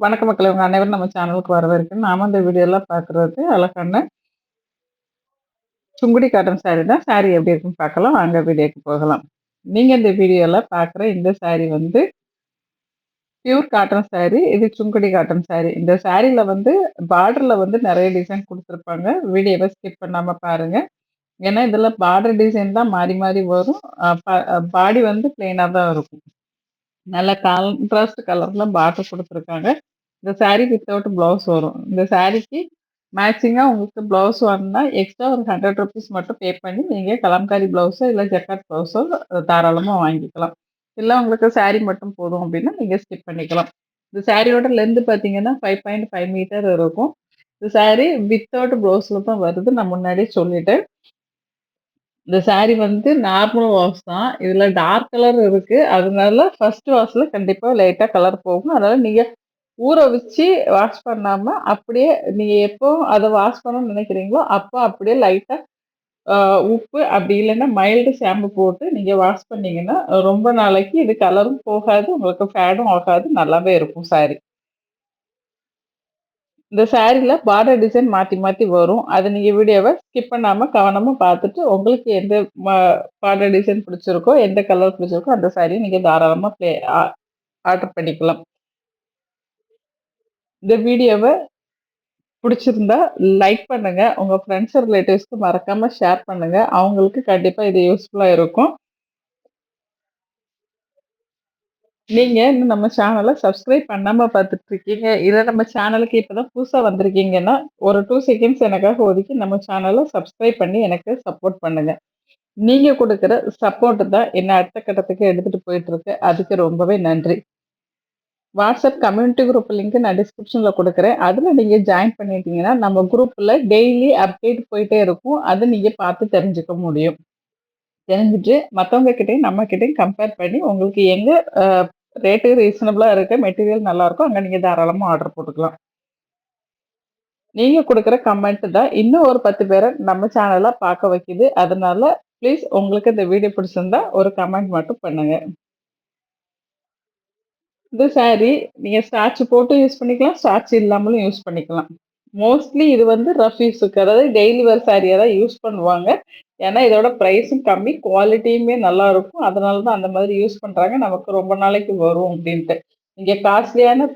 வணக்க மக்கள் இவங்க அனைவரும் நம்ம சேனலுக்கு வரவேற்கு நாம இந்த வீடியோலாம் பார்க்குறது அழகான சுங்குடி காட்டன் சாரீ தான். சாரி எப்படி இருக்குன்னு பார்க்கலாம். வாங்க வீடியோக்கு போகலாம். நீங்க இந்த வீடியோல பார்க்குற இந்த சாரி வந்து பியூர் காட்டன் சாரி. இது சுங்குடி காட்டன் சாரி. இந்த சாரில வந்து பார்டர்ல வந்து நிறைய டிசைன் கொடுத்துருப்பாங்க வீடியோவை ஸ்கிப் பண்ணாம பாருங்க. ஏன்னா, இதெல்லாம் பார்டர் டிசைன் தான் மாறி மாறி வரும். பாடி வந்து பிளெயினாக தான் இருக்கும். நல்ல கான்ட்ராஸ்ட் கலர்ல பார்டர் கொடுத்துருக்காங்க இந்த சாரி வித்தவுட் ப்ளவுஸ் வரும். இந்த சாரிக்கு மேட்சிங்காக உங்களுக்கு ப்ளவுஸ் வந்தால் எக்ஸ்ட்ரா ஒரு ஹண்ட்ரட் ருபீஸ் மட்டும் பே பண்ணி நீங்கள் கலம்காரி ப்ளவுஸோ, இல்லை ஜக்காட் ப்ளவுஸோ தாராளமாக வாங்கிக்கலாம். இல்லை உங்களுக்கு சாரி மட்டும் போதும் அப்படின்னா நீங்கள் ஸ்கிப் பண்ணிக்கலாம். இந்த சாரியோட லென்த்து பார்த்தீங்கன்னா, 5.5 மீட்டர் இருக்கும். இந்த சாரி வித்தவுட் ப்ளவுஸில் தான் வருது. நான் முன்னாடியே சொல்லிட்டேன். இந்த சாரி வந்து நார்மல் வாஷ் தான். இதுல டார்க் கலர் இருக்கு. அதனால ஃபர்ஸ்ட் வாஷ்ல கண்டிப்பா லைட்டா கலர் போகும். அதனால நீங்க ஊற வச்சு வாஷ் பண்ணாம, அப்படியே நீங்க எப்போ அதை வாஷ் பண்ணணும்னு நினைக்கிறீங்களோ அப்போ அப்படியே லைட்டா உப்பு அப்படி இல்லைன்னா மைல்டு ஷாம்பு போட்டு நீங்க வாஷ் பண்ணீங்கன்னா, ரொம்ப நாளைக்கு இது கலரும் போகாது. உங்களுக்கு ஃபேடும் ஆகாது. நல்லாவே இருக்கும் சாரி. இந்த சாரில பார்டர் டிசைன் மாத்தி மாத்தி வரும். அது நீங்க வீடியோவை ஸ்கிப் பண்ணாம கவனமா பார்த்துட்டு, உங்களுக்கு எந்த பார்டர் டிசைன் பிடிச்சிருக்கோ, எந்த கலர் பிடிச்சிருக்கோ அந்த சாரியை நீங்க தாராளமா ப்ளே ஆர்டர் பண்ணிக்கலாம். இந்த வீடியோவை பிடிச்சிருந்தா லைக் பண்ணுங்க. உங்க ஃப்ரெண்ட்ஸ், ரிலேட்டிவ்ஸ்க்கு மறக்காம ஷேர் பண்ணுங்க. அவங்களுக்கு கண்டிப்பா இது யூஸ்ஃபுல்லா இருக்கும். நீங்க இன்னும் நம்ம சேனலை சப்ஸ்கிரைப் பண்ணாம பார்த்துட்டு இருக்கீங்க. இல்லை நம்ம சேனலுக்கு இப்போ தான் புதுசா வந்திருக்கீங்கன்னா, ஒரு டூ செகண்ட்ஸ் எனக்காக ஒதுக்கி நம்ம சேனலை சப்ஸ்கிரைப் பண்ணி எனக்கு சப்போர்ட் பண்ணுங்க. நீங்க கொடுக்குற சப்போர்ட் தான் என்ன அடுத்த கட்டத்துக்கு எடுத்துட்டு போயிட்டுருக்கு. அதுக்கு ரொம்பவே நன்றி. வாட்ஸ்அப் கம்யூனிட்டி குரூப் லிங்க் நான் டிஸ்கிரிப்ஷன்ல கொடுக்குறேன் அதுல நீங்க ஜாயின் பண்ணிட்டீங்கன்னா, நம்ம குரூப்ல டெய்லி அப்டேட் போயிட்டே இருக்கும். அதை நீங்க பார்த்து தெரிஞ்சுக்க முடியும். தெரிஞ்சுட்டு மற்றவங்க கிட்டேயும் நம்ம கிட்டேயும் கம்பேர் பண்ணி உங்களுக்கு எங்க ரேட்டு ரீசனபிளா இருக்க மெட்டீரியல் நல்லாருக்கோ, அங்க நீங்க தாராளமா ஆர்டர் போட்டுக்கலாம். நீங்க கொடுக்குற கமெண்ட் தான் இன்னும் ஒரு பத்து பேரை நம்ம சேனல பார்க்க வைக்குது. அதனால ப்ளீஸ் உங்களுக்கு இந்த வீடியோ பிடிச்சிருந்தா ஒரு கமெண்ட் மட்டும் பண்ணுங்க. இந்த சாரி நீங்க ஸ்டார்ச் போட்டும் யூஸ் பண்ணிக்கலாம். ஸ்டார்ச் இல்லாமலும் யூஸ் பண்ணிக்கலாம். மோஸ்ட்லி இது வந்து ரஃப் யூஸுக்கு அதாவது டெய்லி வேர் சாரியாக தான் யூஸ் பண்ணுவாங்க. ஏன்னா இதோட ப்ரைஸும் கம்மி, குவாலிட்டியுமே நல்லா இருக்கும். அதனால தான் அந்த மாதிரி யூஸ் பண்ணுறாங்க நமக்கு ரொம்ப நாளைக்கு வரும் அப்படின்ட்டு இங்கே காஸ்ட்லியான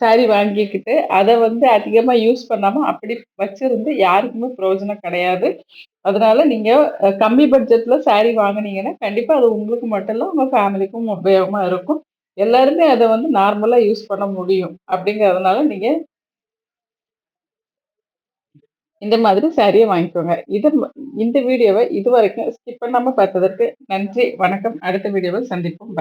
சாரி வாங்கிக்கிட்டு, அதை வந்து அதிகமாக யூஸ் பண்ணாமல் அப்படி வச்சுருந்து யாருக்குமே பிரயோஜனம் கிடையாது. அதனால நீங்கள் கம்மி பட்ஜெட்டில் சாரி வாங்குனீங்கன்னா, கண்டிப்பாக அது உங்களுக்கு மட்டும் இல்லை உங்கள் ஃபேமிலிக்கும் உபயோகமாக இருக்கும். எல்லாருமே அதை வந்து நார்மலாக யூஸ் பண்ண முடியும். அப்படிங்கிறதுனால நீங்கள் இந்த மாதிரி சாரியை வாங்கிக்கோங்க. இது இந்த இந்த இது இதுவரைக்கும் ஸ்கிப் பண்ணாம பார்த்ததற்கு நன்றி, வணக்கம். அடுத்த வீடியோவில் சந்திப்போம். பாய்.